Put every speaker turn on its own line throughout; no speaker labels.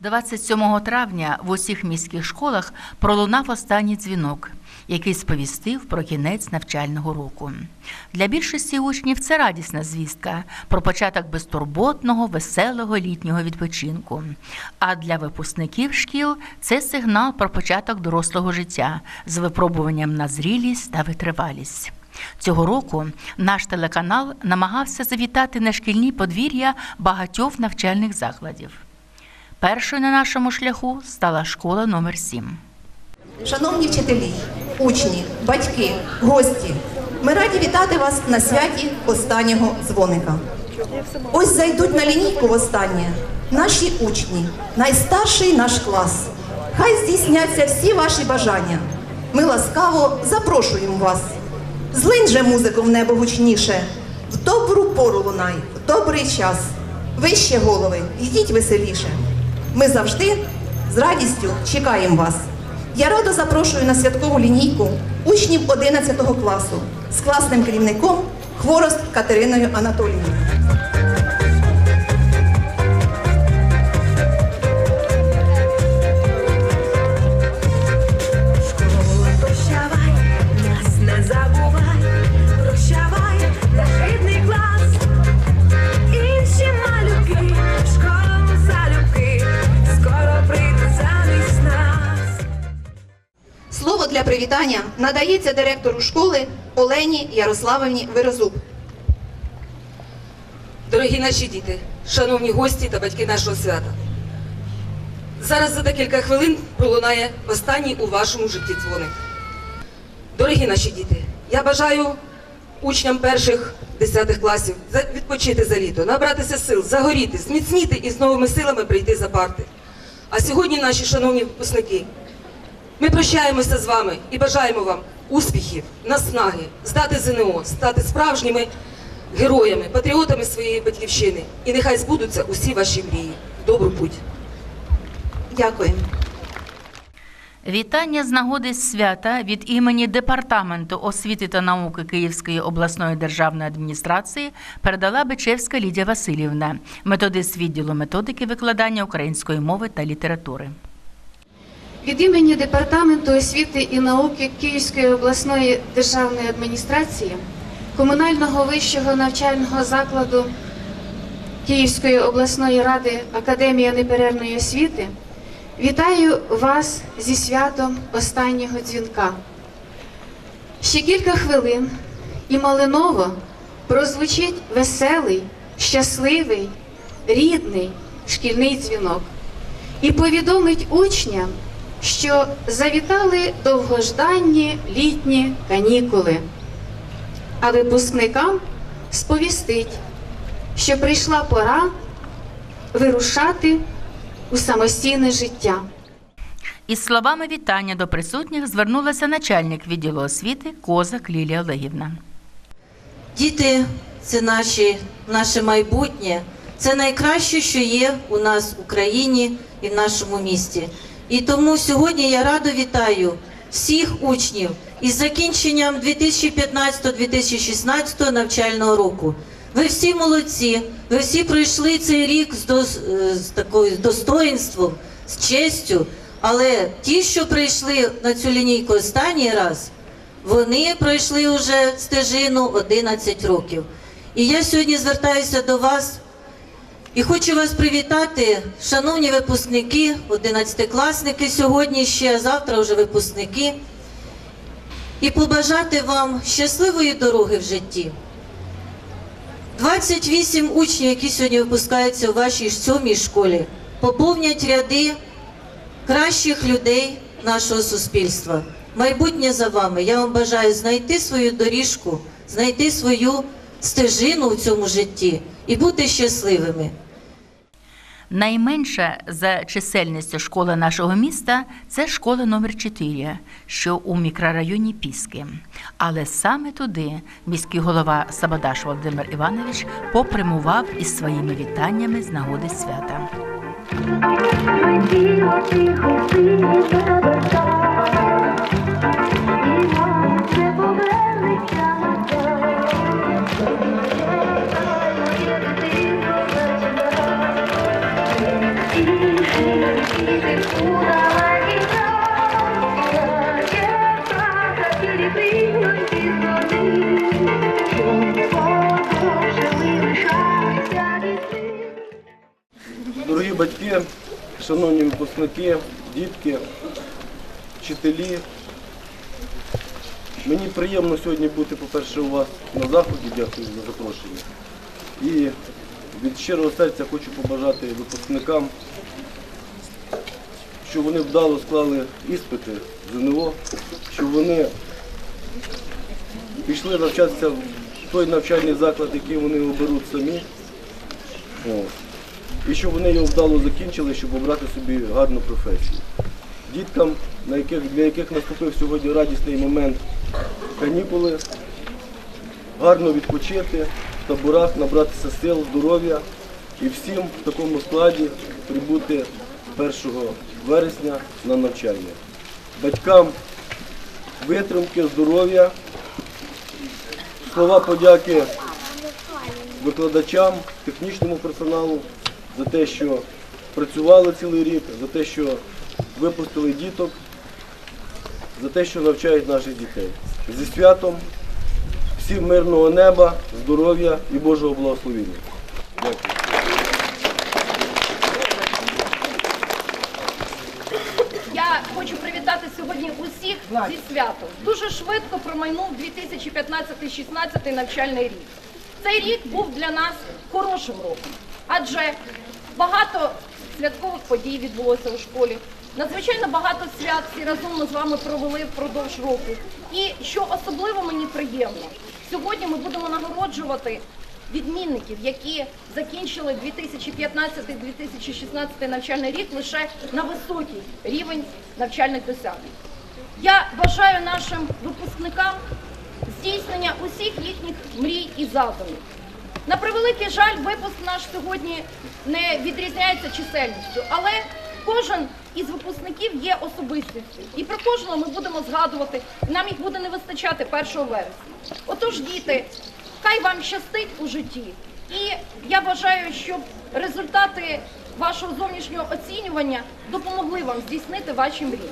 27 травня в усіх міських школах пролунав останній дзвінок, який сповістив про кінець навчального року. Для більшості учнів це радісна звістка про початок безтурботного, веселого літнього відпочинку. А для випускників шкіл це сигнал про початок дорослого життя з випробуванням на зрілість та витривалість. Цього року наш телеканал намагався завітати на шкільні подвір'я багатьох навчальних закладів. Першою на нашому шляху стала школа номер 7
Шановні вчителі, учні, батьки, гості, ми раді вітати вас на святі останнього дзвоника. Ось зайдуть на лінійку востаннє наші учні, найстарший наш клас. Хай здійсняться всі ваші бажання. Ми ласкаво запрошуємо вас. Злинь же музику в небо гучніше, в добру пору лунай, в добрий час. Вище голови, йдіть веселіше. Ми завжди з радістю чекаємо вас. Я радо запрошую на святкову лінійку учнів 11 класу з класним керівником Хворост Катериною Анатоліївною. Привітання надається директору школи Олені Ярославівні Вирозуб.
Дорогі наші діти, шановні гості та батьки нашого свята. Зараз за декілька хвилин пролунає останній у вашому житті дзвоник. Дорогі наші діти, я бажаю учням перших десятих класів відпочити за літо, набратися сил, загоріти, зміцніти і з новими силами прийти за парти. А сьогодні, наші шановні випускники, ми прощаємося з вами і бажаємо вам успіхів, наснаги, здати ЗНО, стати справжніми героями, патріотами своєї батьківщини. І нехай збудуться усі ваші мрії. Добру путь!
Дякую.
Вітання з нагоди свята від імені Департаменту освіти та науки Київської обласної державної адміністрації передала Бичевська Лідія Васильівна, методист відділу методики викладання української мови та літератури.
Від імені Департаменту освіти і науки Київської обласної державної адміністрації, комунального вищого навчального закладу Київської обласної ради Академія неперервної освіти вітаю вас зі святом останнього дзвінка. Ще кілька хвилин і малиново прозвучить веселий, щасливий, рідний шкільний дзвінок і повідомить учням, що завітали довгожданні літні канікули, а випускникам сповістить, що прийшла пора вирушати у самостійне життя.
Із словами вітання до присутніх звернулася начальник відділу освіти Козак Лілія Олегівна.
Діти це наші, наше майбутнє, це найкраще, що є у нас в Україні і в нашому місті. І тому сьогодні я радо вітаю всіх учнів із закінченням 2015-2016 навчального року. Ви всі молодці, ви всі пройшли цей рік з, дос, е, з такою достоїнством, з честю. Але ті, що прийшли на цю лінійку останній раз, вони пройшли вже стежину 11 років. І я сьогодні звертаюся до вас і хочу вас привітати, шановні випускники, 11-класники сьогодні ще, завтра вже випускники, і побажати вам щасливої дороги в житті. 28 учнів, які сьогодні випускаються у вашій сьомій школі, поповнять ряди кращих людей нашого суспільства. Майбутнє за вами. Я вам бажаю знайти свою доріжку, знайти свою стежину в цьому житті і бути щасливими.
Найменша за чисельністю школа нашого міста це школа номер 4 що у мікрорайоні Піски. Але саме туди міський голова Сабадаш Володимир Іванович попрямував із своїми вітаннями з нагоди свята.
Батьки, шановні випускники, дітки, вчителі. Мені приємно сьогодні бути, по-перше, у вас на заході, дякую за запрошення. І від щирого серця хочу побажати випускникам, щоб вони вдало склали іспити ЗНО, щоб вони пішли навчатися в той навчальний заклад, який вони оберуть самі. І щоб вони його вдало закінчили, щоб обрати собі гарну професію. Діткам, на яких, для яких наступив сьогодні радісний момент канікули, гарно відпочити в таборах, набратися сил, здоров'я і всім в такому складі прибути 1 вересня на навчання. Батькам витримки, здоров'я, слова подяки викладачам, технічному персоналу за те, що працювали цілий рік, за те, що випустили діток, за те, що навчають наших дітей. Зі святом, всім мирного неба, здоров'я і Божого благословення. Дякую.
Я хочу привітати сьогодні усіх зі святом. Дуже швидко промайнув 2015-16 навчальний рік. Цей рік був для нас хорошим роком, адже багато святкових подій відбулося у школі. Надзвичайно багато свят всі разом ми з вами провели впродовж року. І що особливо мені приємно, сьогодні ми будемо нагороджувати відмінників, які закінчили 2015-2016 навчальний рік лише на високий рівень навчальних досягнень. Я бажаю нашим випускникам здійснення усіх їхніх мрій і задумів. На превеликий жаль, випуск наш сьогодні не відрізняється чисельністю, але кожен із випускників є особистістю. І про кожного ми будемо згадувати, нам їх буде не вистачати 1 вересня. Отож, діти, хай вам щастить у житті. І я бажаю, щоб результати вашого зовнішнього оцінювання допомогли вам здійснити ваші мрії.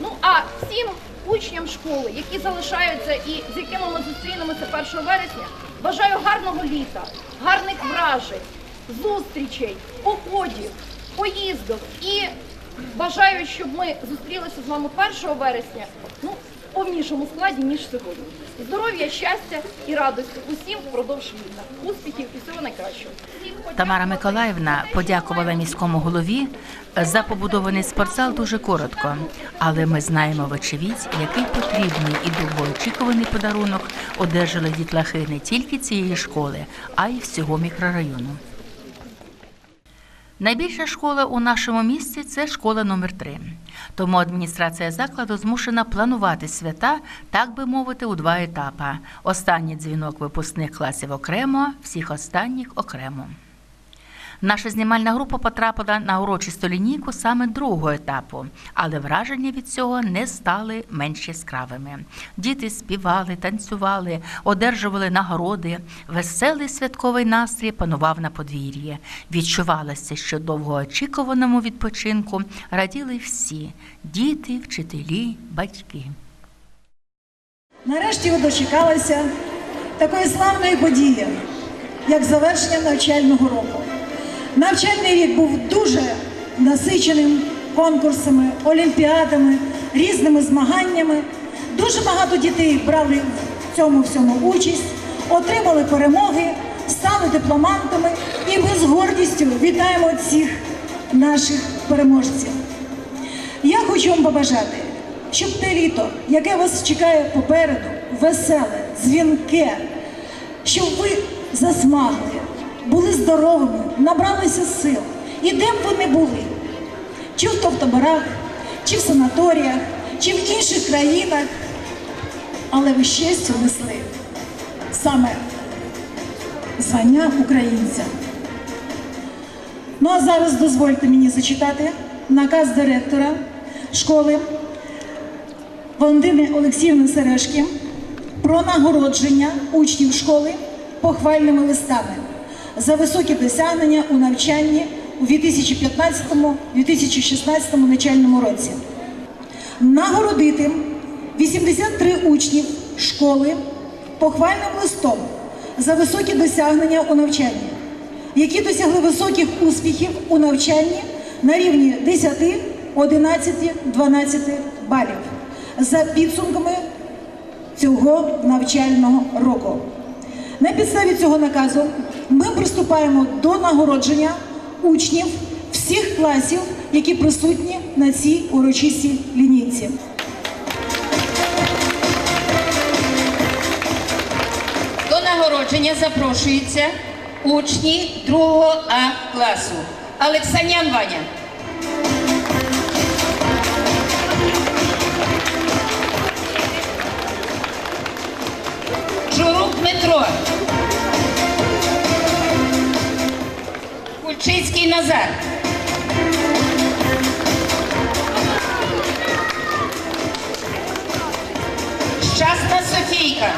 Ну а всім учням школи, які залишаються і з якими ми зустрінемося 1 вересня, бажаю гарного літа, гарних вражень, зустрічей, походів, поїздок і бажаю, щоб ми зустрілися з вами 1 вересня. Ну, повнішому складі, ніж сьогодні. Здоров'я, щастя і радості усім впродовж літа. Успіхів і всього найкращого.
Тамара Миколаївна подякувала міському голові за побудований спортзал дуже коротко, але ми знаємо вочевидь, який потрібний і довгоочікуваний подарунок одержали дітлахи не тільки цієї школи, а й всього мікрорайону. Найбільша школа у нашому місті це школа номер 3 Тому адміністрація закладу змушена планувати свята, так би мовити, у два етапи. Останній дзвінок випускних класів окремо, всіх останніх окремо. Наша знімальна група потрапила на урочисту лінійку саме другого етапу, але враження від цього не стали менш яскравими. Діти співали, танцювали, одержували нагороди. Веселий святковий настрій панував на подвір'ї. Відчувалося, що довгоочікуваному відпочинку раділи всі діти, вчителі, батьки.
Нарешті ви дочекалися такої славної події, як завершення навчального року. Навчальний рік був дуже насиченим конкурсами, олімпіадами, різними змаганнями. Дуже багато дітей брали в цьому всьому участь, отримали перемоги, стали дипломантами і ми з гордістю вітаємо всіх наших переможців. Я хочу вам побажати, щоб те літо, яке вас чекає попереду, веселе, дзвінке, щоб ви засмагли, були здоровими, набралися сил. І де б ви не були, чи в таборах, чи в санаторіях, чи в інших країнах, але ви щастя несли саме звання українця. Ну а зараз дозвольте мені зачитати наказ директора школи Валентини Олексіївни Сережки про нагородження учнів школи похвальними листами за високі досягнення у навчанні у 2015-2016 навчальному році. Нагородити 83 учнів школи похвальним листом за високі досягнення у навчанні, які досягли високих успіхів у навчанні на рівні 10, 11, 12 балів за підсумками цього навчального року. На підставі цього наказу ми приступаємо до нагородження учнів всіх класів, які присутні на цій урочистій лінійці.
До нагородження запрошуються учні 2 А класу. Олексанян Ваня. Журук Дмитро. Кульчицький Назар. Щасна Софійка.